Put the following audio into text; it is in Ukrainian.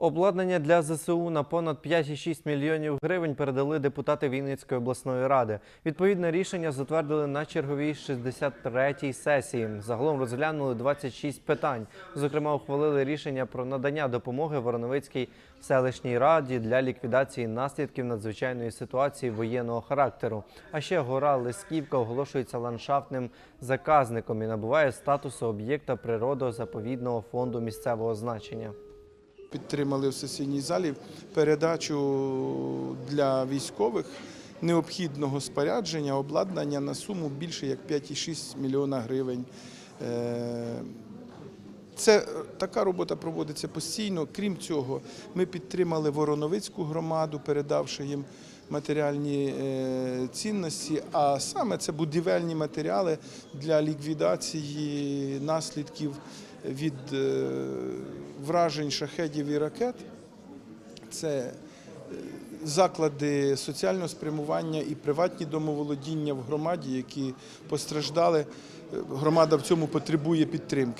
Обладнання для ЗСУ на понад 5,6 мільйонів гривень передали депутати Вінницької обласної ради. Відповідне рішення затвердили на черговій 63-й сесії. Загалом розглянули 26 питань. Зокрема, ухвалили рішення про надання допомоги Вороновицькій селищній раді для ліквідації наслідків надзвичайної ситуації воєнного характеру. А ще гора Лисківка оголошується ландшафтним заказником і набуває статусу об'єкта природозаповідного фонду місцевого значення. Підтримали в сесійній залі передачу для військових необхідного спорядження, обладнання на суму більше як 5,6 мільйона гривень. Е, Це така робота проводиться постійно. Крім цього, ми підтримали Вороновицьку громаду, передавши їм матеріальні е, цінності, а саме це будівельні матеріали для ліквідації наслідків від е, вражень шахедів і ракет. Це е, заклади соціального спрямування і приватні домоволодіння в громаді, які постраждали. Е, Громада в цьому потребує підтримки.